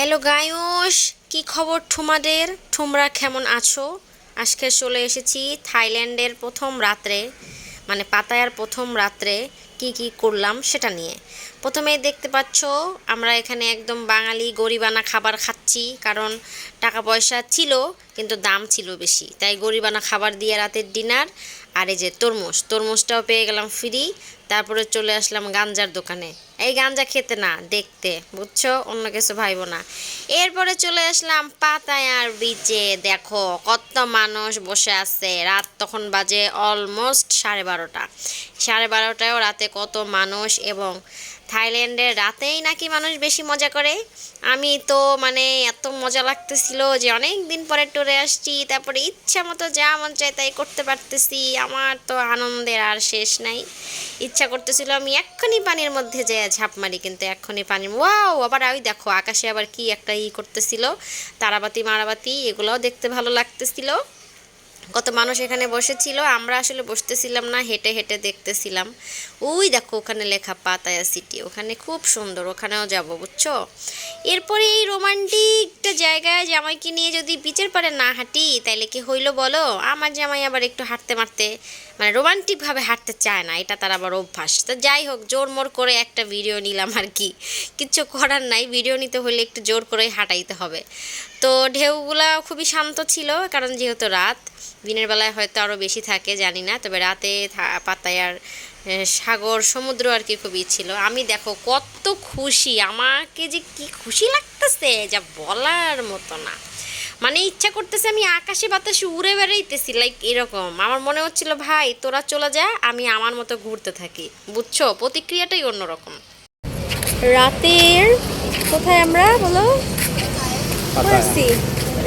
Hello গায়ুস কি খবর ঠুমাদের? ঠুমরা কেমন আছো? আজকে চলে এসেছি থাইল্যান্ডের প্রথম রাত্রে মানে পাতায়ার প্রথম রাত্রে কি কি করলাম সেটা নিয়ে। প্রথমেই দেখতে পাচ্ছ, আমরা এখানে একদম বাঙালি গরিবানা খাবার খাচ্ছি, কারণ টাকা পয়সা ছিল, কিন্তু দাম ছিল বেশি। তাই গরিবানা খাবার দিয়ে রাতের ডিনার, আর এই যে তরমুজ। তরমুজটাও পেয়ে গেলাম ফ্রি তারপরে চলে আসলাম গাঞ্জার দোকানে। এই গাঞ্জা খেতে না, দেখতে, বুঝছ? অন্য কিছু ভাইব না। এরপরে চলে আসলাম পাতায়ার বিচে দেখো, কত মানুষ বসে আছে। রাত তখন বাজে অলমোস্ট সাড়ে বারোটা। সাড়ে বারোটায়ও রাতে কত মানুষ এবং থাইল্যান্ডের রাতেই নাকি মানুষ বেশি মজা করে? আমি তো মানে এত মজা লাগতেছিল যে অনেক দিন পরে ট্যুরে আসছি, তারপরে ইচ্ছা মতো যা মন চায় তাই করতে পারতেছি। আমার তো আনন্দের আর শেষ নাই। ইচ্ছা করতেছিল আমি এক্ষুনি পানির মধ্যে যে ঝাঁপ মারি, কিন্তু এক্ষুনি পানির ওয়াও, আবার ওই দেখো আকাশে আবার কি একটা ই করতেছিল, তারাবাতি, মারাবাতি, এগুলোও দেখতে ভালো লাগতেছিল। কত মানুষ এখানে বসেছিল, আমরা আসলে বসতেছিলাম না, হেঁটে হেঁটে দেখতেছিলাম। ওই দেখো ওখানে লেখা পাতায়া সিটি ওখানে খুব সুন্দর, ওখানেও যাব, বুঝছ? এরপরে এই রোমান্টিকটা জায়গায় জামাইকে নিয়ে যদি বিচের পারে না হাঁটি, তাইলে কি হইল বলো? আমার জামাই আবার একটু হাঁটতে মারতে মানে রোমান্টিকভাবে হাঁটতে চায় না, এটা তার আবার অভ্যাস। তো যাই হোক, জোর মোর করে একটা ভিডিও নিলাম আর কি। কিচ্ছু করার নাই ভিডিও নিতে হলে একটু জোর করেই হাঁটাইতে হবে। তো ঢেউগুলা খুবই শান্ত ছিল, কারণ যেহেতু রাত দিনের বেলায় হয়তো আরও বেশি থাকে জানি না। তবে রাতে পাতায়ার সাগর সমুদ্র আর কি খুবই ছিল। আমি দেখো কত খুশি। আমাকে যে কি খুশি লাগতেছে যা বলার মতো না। মানে ইচ্ছা করতেছে আমি আকাশে বাতাসে উড়ে বেড়াইতেছি লাইক এরকম। আমার মনে হচ্ছিল ভাই তোরা চলে যা আমি আমার মতো ঘুরতে থাকি। বুঝছ? প্রতিক্রিয়াটাই অন্যরকম। রাতের কোথায় আমরা বলো? আসছি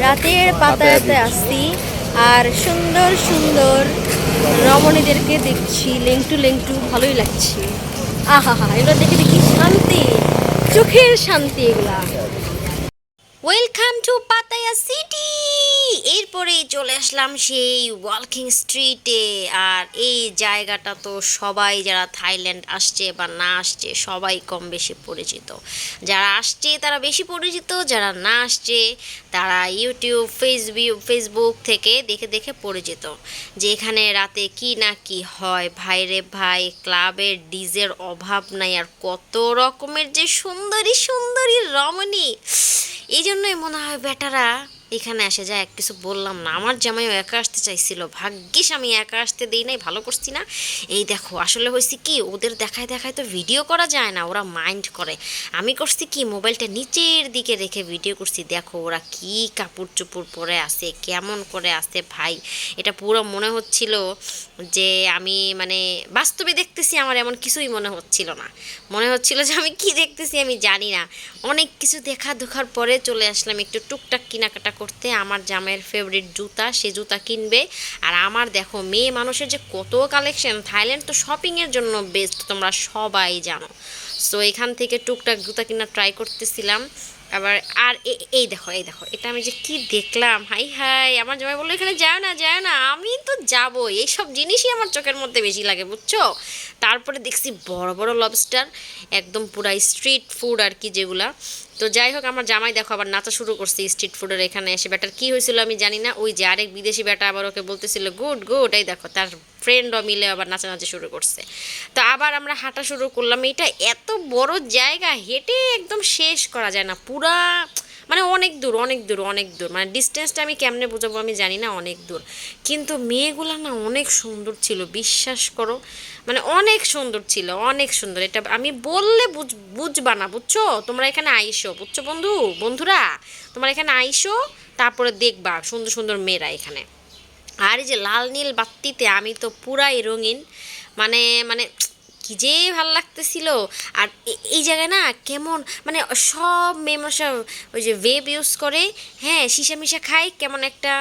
রাতের পাতায়াতে আসছি। আর সুন্দর সুন্দর রমণীদেরকে দেখছি। লেংটু লেংটু, ভালোই লাগছে। আহা হা, এগুলো দেখে দেখি শান্তি, চোখের শান্তি এগুলা। ওয়েলকাম টু পাতায়া সিটি এরপরে চলে আসলাম সেই ওয়ালকিং স্ট্রিটে। আর এই জায়গাটা তো সবাই যারা থাইল্যান্ড আসছে বা না আসছে, সবাই কম বেশি পরিচিত। যারা আসছে তারা বেশি পরিচিত, যারা না আসছে তারা ইউটিউব ফেসবুক ফেসবুক থেকে দেখে দেখে পরিচিত। যে এখানে রাতে কি না কি হয় ভাইরে ভাই, ক্লাবের ডিজের অভাব নাই আর কত রকমের যে সুন্দরী সুন্দরী রমণী। এই জন্যই মনে হয় বেটারা এখানে আসে যায় এক কিছু বললাম না। আমার জামাইও একা আসতে চাইছিল। ভাগ্যিস আমি একা আসতে দিই নাই, ভালো করছি না। এই দেখো, আসলে হয়েছে কি, ওদের দেখায় দেখায় তো ভিডিও করা যায় না, ওরা মাইন্ড করে। আমি করছি কি মোবাইলটা নিচের দিকে রেখে ভিডিও করছি। দেখো, ওরা কি কাপড় চোপড় পরে আসে কেমন করে আসে ভাই? এটা পুরো মনে হচ্ছিল যে আমি মানে বাস্তবে দেখতেছি আমার এমন কিছুই মনে হচ্ছিল না। মনে হচ্ছিল যে আমি কি দেখতেছি আমি জানি না। অনেক কিছু দেখা দেখার পরে চলে আসলাম একটু টুকটাক কেনাকাটা করতে আমার জামাইয়ের ফেভারিট জুতা, সে জুতা কিনবে। আর আমার দেখো, মেয়ে মানুষের যে কত কালেকশন থাইল্যান্ড তো শপিংয়ের জন্য বেস্ট তোমরা সবাই জানো। সো এখান থেকে টুকটাক জুতা কিনা ট্রাই করতেছিলাম। আবার আর এই দেখো এই দেখো, এটা আমি যে কি দেখলাম? হাই হাই, আমার জামাই বলল, এখানে যায় না যায় না, আমি তো যাব এইসব জিনিসই আমার চোখের মধ্যে বেশি লাগে, বুঝছ? তারপরে দেখছি বড় বড় লবস্টার একদম পুরা স্ট্রিট ফুড আর কি যেগুলা। তো যাই হোক, আমার জামাই দেখো আবার নাচা শুরু করছে স্ট্রিট ফুডের এখানে এসে। ব্যাটার, কি হয়েছিল আমি জানি না। ওই যে আরেক বিদেশি ব্যাটা আবার ওকে বলতেছিল, গুড গুড। এই দেখো, তার ফ্রেন্ডও মিলে আবার নাচানাচি শুরু করছে। তো আবার আমরা হাঁটা শুরু করলাম। এটা এত বড় জায়গা, হেঁটে একদম শেষ করা যায় না। পুরা মানে অনেক দূর অনেক দূর অনেক দূর। মানে ডিস্টেন্সটা আমি কেমনে বোঝাবো আমি জানি না, অনেক দূর। কিন্তু মেয়েগুলো না অনেক সুন্দর ছিল, বিশ্বাস করো। মানে অনেক সুন্দর ছিল, অনেক সুন্দর। এটা আমি বললে বুঝ, বুঝবা না, বুঝছ? তোমরা এখানে আইসো, বুঝছ বন্ধু? বন্ধুরা, তোমরা এখানে আইসো, তারপরে দেখবা সুন্দর সুন্দর মেয়েরা এখানে। আর এই যে লাল নীল বাত্তিতে আমি তো পুরাই রঙিন। মানে মানে কি যে ভালো লাগতেছিল। আর এই জায়গায় না কেমন মানে সব মেমসা ওই যে ওয়েব ইউজ করে হ্যাঁ সিসা মিশা খায়, কেমন একটা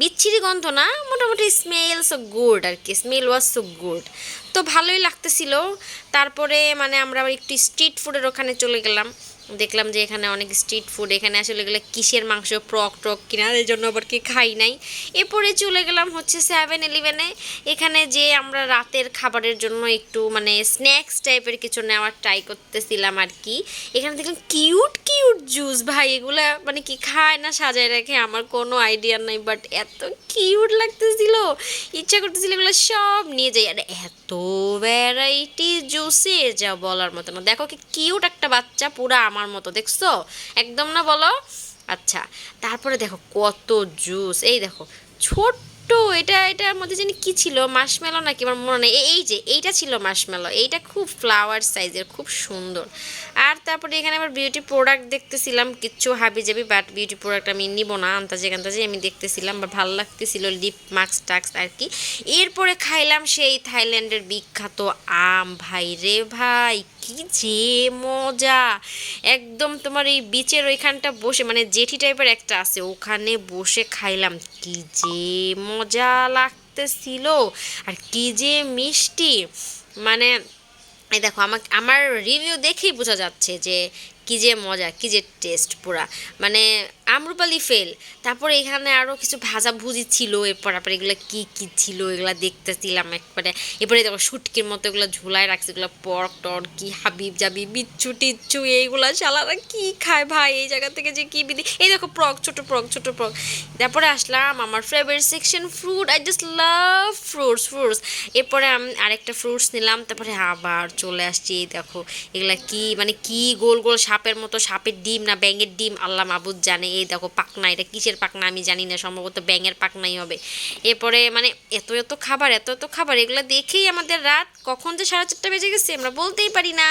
বিচ্ছিরি গন্ধ না? মোটামুটি স্মেল সো গুড আর কি স্মেল ওয়াজ সো গুড তো ভালোই লাগতেছিল। তারপরে মানে আমরা একটু স্ট্রিট ফুডের ওখানে চলে গেলাম। দেখলাম যে এখানে অনেক স্ট্রিট ফুড এখানে আসলে এগুলো কিসের মাংস প্রক টক কিনা, এই জন্য আবার কি খাই নাই। এরপরে চলে গেলাম হচ্ছে সেভেন ইলেভেনে এখানে যে আমরা রাতের খাবারের জন্য একটু মানে স্ন্যাক্স টাইপের কিছু নেওয়ার ট্রাই করতেছিলাম আর কি। এখানে দেখলাম কিউট কিউট জুস ভাই, এগুলা মানে কি খায় না সাজায় রাখে আমার কোনো আইডিয়া নাই বাট এত কিউট লাগতেছিল। ইচ্ছা করতেছিল এগুলো সব নিয়ে যাই। আর এত ভ্যারাইটি জুসে যা বলার মতো না। দেখো কি কিউট একটা বাচ্চা, পুরো আমার মতো দেখছ? একদম না বলো? আচ্ছা তারপরে দেখো কত জুস এই দেখো ছোট্ট এটা, এটার মধ্যে জানি কি ছিল? মাশমেলো নাকি? আমার মনে নেই। এই যে, এইটা ছিল মাশমেলো এইটা খুব ফ্লাওয়ার সাইজের খুব সুন্দর। আর তারপরে এখানে আবার বিউটি প্রোডাক্ট দেখতেছিলাম। কিচ্ছু হাবি যাবি বাট বিউটি প্রোডাক্ট আমি নিব না। আন্তাজে কান্তাজে আমি দেখতেছিলাম বা ভালো লাগতেছিল। লিপ মাস্ক টাক্স আর কি। এরপরে খাইলাম সেই থাইল্যান্ডের বিখ্যাত আম। ভাই রে ভাই, কি যে মজা! একদম তোমার এই বিচের ওইখানটা বসে মানে জেঠি টাইপের একটা আছে, ওখানে বসে খাইলাম। কি যে মজা লাগতেছিল। আর কি যে মিষ্টি। মানে এই দেখো, আমাকে, আমার রিভিউ দেখেই বোঝা যাচ্ছে যে কি যে মজা, কি যে টেস্ট পুরা। মানে আমরুপালি ফেল তারপরে এখানে আরও কিছু ভাজা ভুজি ছিল, এরপর তারপরে এগুলো কি কি ছিল, এগুলো দেখতেছিলাম একবারে। এরপরে দেখো শুটকির মতো এগুলো ঝুলায় রাখছে, এগুলো পরক টর কি হাবিব জাবি, বিচ্ছু টিচ্ছু, এইগুলা শালারা কি খায় ভাই? এই জায়গা থেকে যে কি বিধি? এই দেখো প্রক, ছোট প্রক ছোট প্রক। তারপরে আসলাম আমার favourite section fruit I just love fruits fruits এরপরে আমি, আরেকটা ফ্রুটস নিলাম। তারপরে আবার চলে আসছি, এই দেখো। এগুলা কি মানে কি গোল গোল সাপের মতো, সাপের ডিম না, ব্যাঙের ডিম, আল্লাহ মাবুদ জানে। এই দেখো পাকনা এটা কিসের পাকনা আমি জানি না, সম্ভবত ব্যাঙের পাকনাই হবে। এরপরে মানে এত এত খাবার, এত এত খাবার, এগুলো দেখেই আমাদের রাত কখন যে সাড়ে চারটা বেজে গেছে, আমরা বলতেই পারি না।